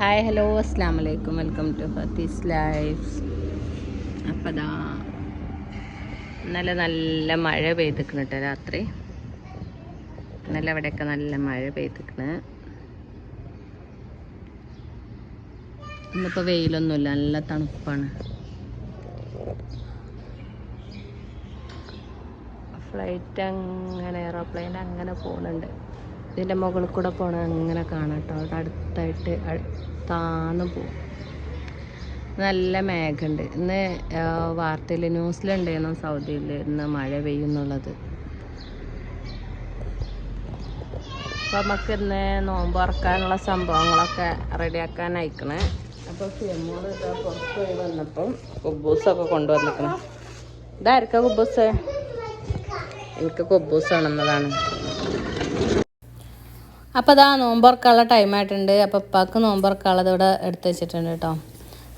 Hi hello അസ്സാം വലൈക്കും welcome to ഫത്തീസ് lives അപ്പം ദാ ഇന്നലെ നല്ല മഴ പെയ്തിക്കണ കേട്ടോ രാത്രി. നല്ല അവിടെയൊക്കെ നല്ല മഴ പെയ്തിക്കണ് ഇന്നിപ്പോൾ വെയിലൊന്നുമില്ല നല്ല തണുപ്പാണ്. ഫ്ലൈറ്റ് അങ്ങനെ എയറോപ്ലെയിൻ അങ്ങനെ പോകുന്നുണ്ട്. ഇതിന്റെ മുകളിൽ കൂടെ പോകണം അങ്ങനെ കാണാം കേട്ടോ. അവിടെ അടുത്തായിട്ട് താന്ന് പോകും നല്ല മേഘമുണ്ട് ഇന്ന് വാർത്തയിൽ ന്യൂസിലുണ്ടായിരുന്നു സൗദിയിൽ ഇന്ന് മഴ പെയ്യുന്നുള്ളത്. അപ്പോൾ നമുക്ക് ഇന്ന് നോമ്പ് ഉറക്കാനുള്ള സംഭവങ്ങളൊക്കെ റെഡിയാക്കാൻ അയക്കണേ. അപ്പോൾ ഫിമോൾ ഇതാ പുറത്ത് പോയി വന്നപ്പം കുബൂസൊക്കെ കൊണ്ടുവന്നിരിക്കണം. ഇതായിരിക്കാം കുബൂസ് എനിക്ക് കുബൂസ് ആണെന്നതാണ് അപ്പോൾ അതാ നോമ്പുറക്കാനുള്ള ടൈം ആയിട്ടുണ്ട്. അപ്പോൾ ഉപ്പാക്ക് നോമ്പുറക്കാനുള്ളത് ഇവിടെ എടുത്ത് വെച്ചിട്ടുണ്ട് കേട്ടോ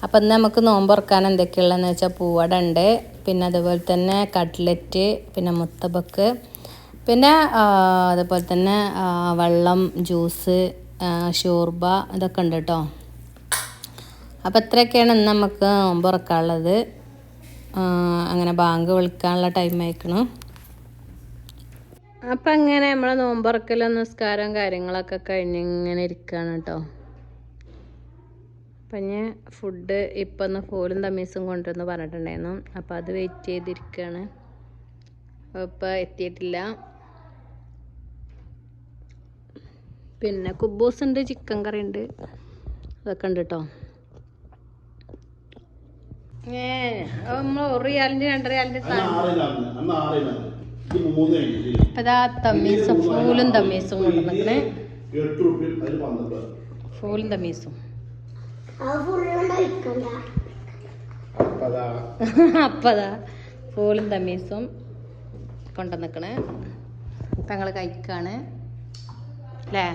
അപ്പം ഇന്ന് നമുക്ക് നോമ്പുറക്കാൻ എന്തൊക്കെയുള്ളതെന്ന് വെച്ചാൽ പൂവട ഉണ്ട് പിന്നെ അതുപോലെ തന്നെ കട്ട്ലറ്റ് പിന്നെ മുത്തബക്ക് പിന്നെ അതുപോലെ തന്നെ വെള്ളം ജ്യൂസ് ഷോർബ ഇതൊക്കെ ഉണ്ട് കേട്ടോ അപ്പോൾ ഇത്രയൊക്കെയാണ് ഇന്ന് നമുക്ക് നോമ്പുറക്കാനുള്ളത്. അങ്ങനെ ബാങ്ക് വിളിക്കാനുള്ള ടൈം ആയിക്കണം. അപ്പം അങ്ങനെ നമ്മളെ നോമ്പറക്കലും നിസ്കാരം കാര്യങ്ങളൊക്കെ കഴിഞ്ഞ് ഇങ്ങനെ ഇരിക്കുകയാണ് കേട്ടോ അപ്പം ഞാൻ ഫുഡ് ഇപ്പം ഒന്ന് ഫോലും തമീസും കൊണ്ടുവന്ന് പറഞ്ഞിട്ടുണ്ടായിരുന്നു. അപ്പം അത് വെയിറ്റ് ചെയ്തിരിക്കുകയാണ് ഇപ്പം എത്തിയിട്ടില്ല. പിന്നെ കുബൂസ് ഉണ്ട് ചിക്കൻ കറി ഉണ്ട്. അതൊക്കെ ഉണ്ട് കേട്ടോ ഏ നമ്മൾ ഒരു റിയാലിന്റെ രണ്ട് റിയാലിന്റെ അപ്പം ഇതാ തമ്മീസും ഫൂലും തമ്മീസും ഫൂലും അതാ അപ്പതാ. ഫൂലും തമ്മീസും കൊണ്ടുവന്നിക്കണ് തങ്ങൾ കഴിക്കാണ്. അല്ലേ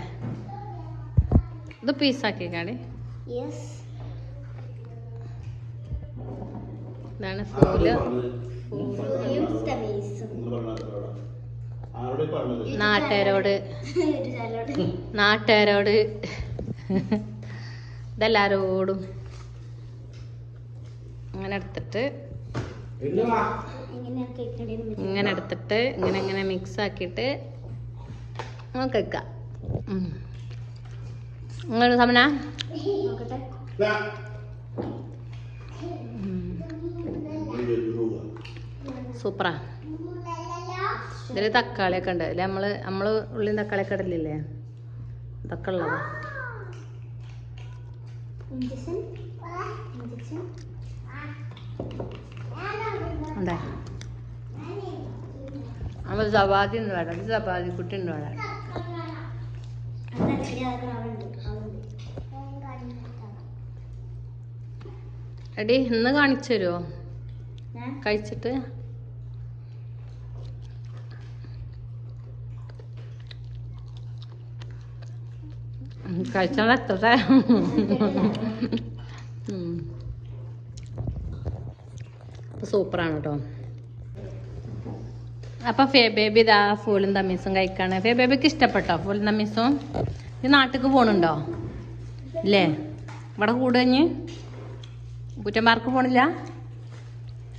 ഇത് പീസാക്കിക്കാണ് ഇതാണ് ഫൂൽ. പറഞ്ഞത് നാട്ടുകാരോട്. നാട്ടുകാരോട്. ഇതെല്ലാരോടും. അങ്ങനെ എടുത്തിട്ട്. ഇങ്ങനെ എടുത്തിട്ട് ഇങ്ങനെ ഇങ്ങനെ മിക്സ് ആക്കിയിട്ട് നമുക്ക് വെക്കാം. സമന. സൂപ്പറാ. ഇതിൽ തക്കാളിയൊക്കെ ഉണ്ട്. ഇതിൽ നമ്മൾ നമ്മൾ ഉള്ളിയും തക്കാളിയൊക്കെ ഇടലില്ലേ? ഇതൊക്കെ ഉള്ളതാ ഉണ്ടേ നമ്മൾ ചപ്പാത്തി ഉണ്ട് വേണ്ട ചപ്പാത്തി കുട്ടി ഉണ്ട് വേണ്ട എടി ഇന്ന് കാണിച്ചു തരുമോ കഴിച്ചിട്ട്? കഴിച്ചാൽ എത്തട്ടെ സൂപ്പറാണ് കേട്ടോ അപ്പൊ ഫേ ബേബി ഇതാ ഫൂലും തമ്മീസും കഴിക്കാണ്. ഫേ ബേബിക്ക് ഇഷ്ടപ്പെട്ടോ ഫൂലും തമ്മീസും ഈ നാട്ടിക്ക് പോണുണ്ടോ? ഇല്ലേ? ഇവിടെ കൂടുകഞ്ഞ് കുറ്റന്മാർക്ക് പോണില്ല?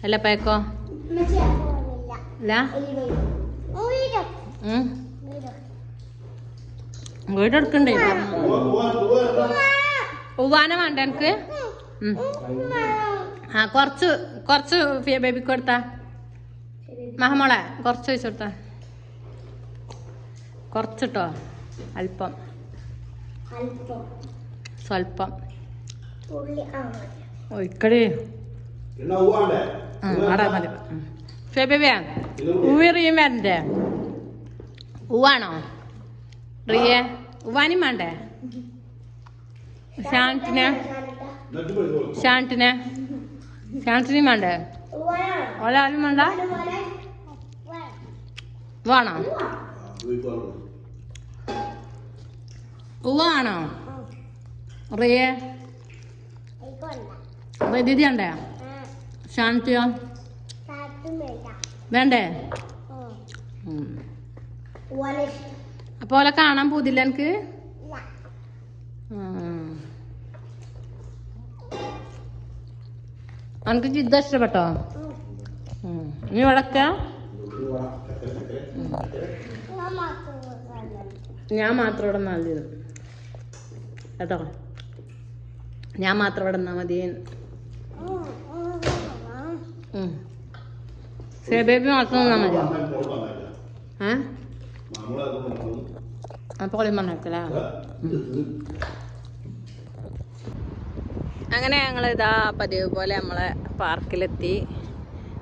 അല്ല പേക്കോ ഇല്ല? ഉം. വീടെടുക്കണ്ടേ? ഉവാന വേണ്ട എനിക്ക്. ആ കുറച്ച് കുറച്ച് ഫിയ ബേബിക്ക് കൊടുത്താ. മഹമോളെ കുറച്ച് വെച്ച് കൊടുത്താ. കുറച്ചിട്ടോ? അല്പം. സ്വല്പം. ഒഴിക്കടി മതി ബേബിയാ. ഉവിറിയും വരണ്ടേ? ഉവാണോ റിയേ ഉവാനും വേണ്ടേ ശാന്തിന്? ശാന്തിന്? ശാന്തിനും ഷാന്റിനെ ഷാന്റിനും വേണ്ടേ ഒരാളും വേണ്ട വേണോ ഉവാണോ? റിയ? ദീദി വേണ്ടേ ഷാന്റിയോ വേണ്ടേ. ഉം. അപ്പൊ ഓലെ കാണാൻ പോതില്ല എനിക്ക്? എനിക്ക് ജിദ്ദ ഇഷ്ടപ്പെട്ടോ? നീ വടക്ക? ഞാൻ മാത്രം ഇവിടെ നാല് കേട്ടോ? ഞാൻ മാത്രം ഇവിടെ നിന്നാ മതി സേബേബി മാത്രം നിന്നാ മതി ഏ? അപ്പോൾ മണ്ണാക്കല അങ്ങനെ ഞങ്ങൾ ഇതാ പതിവ് പോലെ നമ്മളെ പാർക്കിലെത്തി.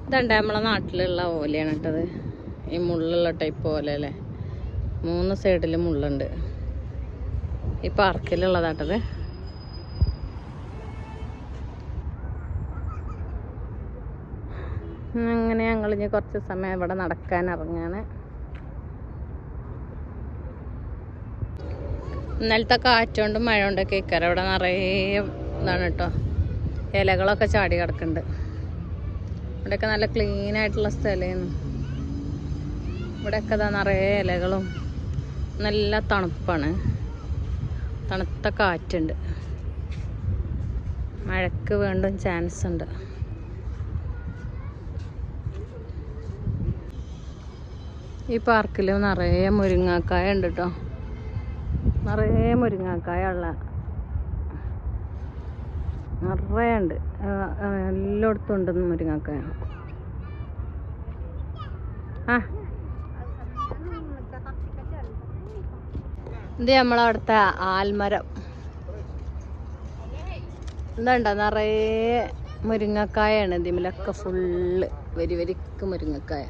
ഇതുണ്ട് നമ്മളെ നാട്ടിലുള്ള ഓലയാണ് കേട്ടത്. ഈ മുള്ളുള്ള ടൈപ്പ് ഓല അല്ലേ? മൂന്ന് സൈഡിൽ മുള്ളുണ്ട്. ഈ പാർക്കിലുള്ളതാട്ടത് അങ്ങനെ ഞങ്ങൾ ഇനി കുറച്ച് സമയം ഇവിടെ നടക്കാൻ ഇറങ്ങാണ്. ഇന്നലത്തെ കാറ്റുകൊണ്ടും മഴ കൊണ്ടൊക്കെ ഇക്കര ഇവിടെ നിറയെ ഇതാണ് കേട്ടോ ഇലകളൊക്കെ ചാടി കിടക്കുന്നുണ്ട്. ഇവിടെയൊക്കെ നല്ല ക്ലീൻ ആയിട്ടുള്ള സ്ഥലമായിരുന്നു ഇവിടെയൊക്കെ ഇതാ നിറയെ ഇലകളും നല്ല തണുപ്പാണ്. തണുത്ത കാറ്റുണ്ട്. മഴക്ക് വീണ്ടും ചാൻസ് ഉണ്ട്. ഈ പാർക്കിൽ നിറയെ മുരിങ്ങാക്കായ ഉണ്ട് കേട്ടോ നിറയെ മുരിങ്ങാക്കായ ഉള്ള നിറയെ ഉണ്ട്. എല്ലായിടത്തും ഉണ്ട് മുരിങ്ങാക്കായ. ആ. ഇത് നമ്മളവിടുത്തെ ആൽമരം. എന്താണ്ട നിറയെ മുരിങ്ങക്കായാണ് ഇതിമിലൊക്കെ ഫുള്ള് വരി വരിക്ക് മുരിങ്ങക്കായ.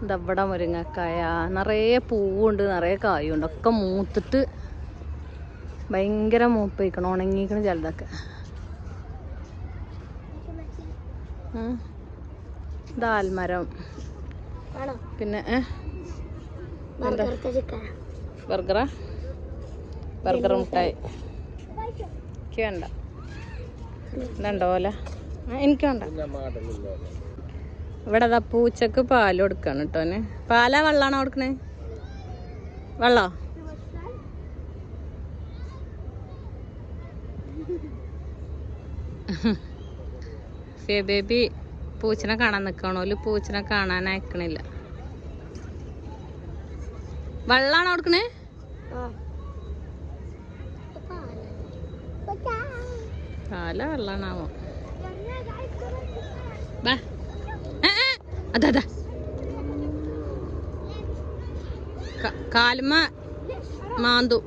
ഇതവിടെ മുരിങ്ങക്കായ. നിറയെ പൂവുണ്ട് നിറയെ കായുണ്ട്. ഒക്കെ മൂത്തിട്ട് ഭയങ്കര മൂപ്പയിക്കണം ഉണങ്ങിക്കണം ചിലതൊക്കെ. ഉം. ദാൽമരം പിന്നെ ബർഗറ? ബർഗർ മുട്ടായി എനിക്ക് വേണ്ട. ഇതുണ്ടോ ഓല? ആ, എനിക്ക് വേണ്ട. ഇവിടെ അതാ പൂച്ചക്ക് പാൽ കൊടുക്കാണ് കേട്ടോന് പാലാ വെള്ളാണോ കൊടുക്കണേ? വെള്ളോ? ബേബി പൂച്ചനെ കാണാൻ നിൽക്കണോൽ പൂച്ചനെ കാണാൻ അയക്കണില്ല. വെള്ളാണോ കൊടുക്കണേ? പാല വെള്ളാണാവോ? ബാ. അതാ അതാ. കാൽമ മാന്തു.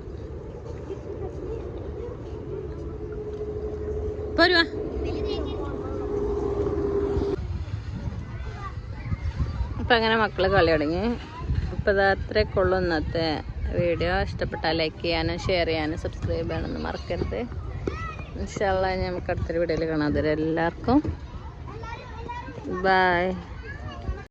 പോരുവാ. അപ്പം അങ്ങനെ മക്കൾ കളി തുടങ്ങി. അപ്പോൾ അത്രേ കൊള്ളു ഇന്നത്തെ വീഡിയോ. ഇഷ്ടപ്പെട്ടാൽ ലൈക്ക് ചെയ്യാനും ഷെയർ ചെയ്യാനും സബ്സ്ക്രൈബ് ചെയ്യാനൊന്നും മറക്കരുത്. ഇൻഷാല്ല നമുക്ക് അടുത്തൊരു വീഡിയോയിൽ കാണാം. എല്ലാവർക്കും ബൈ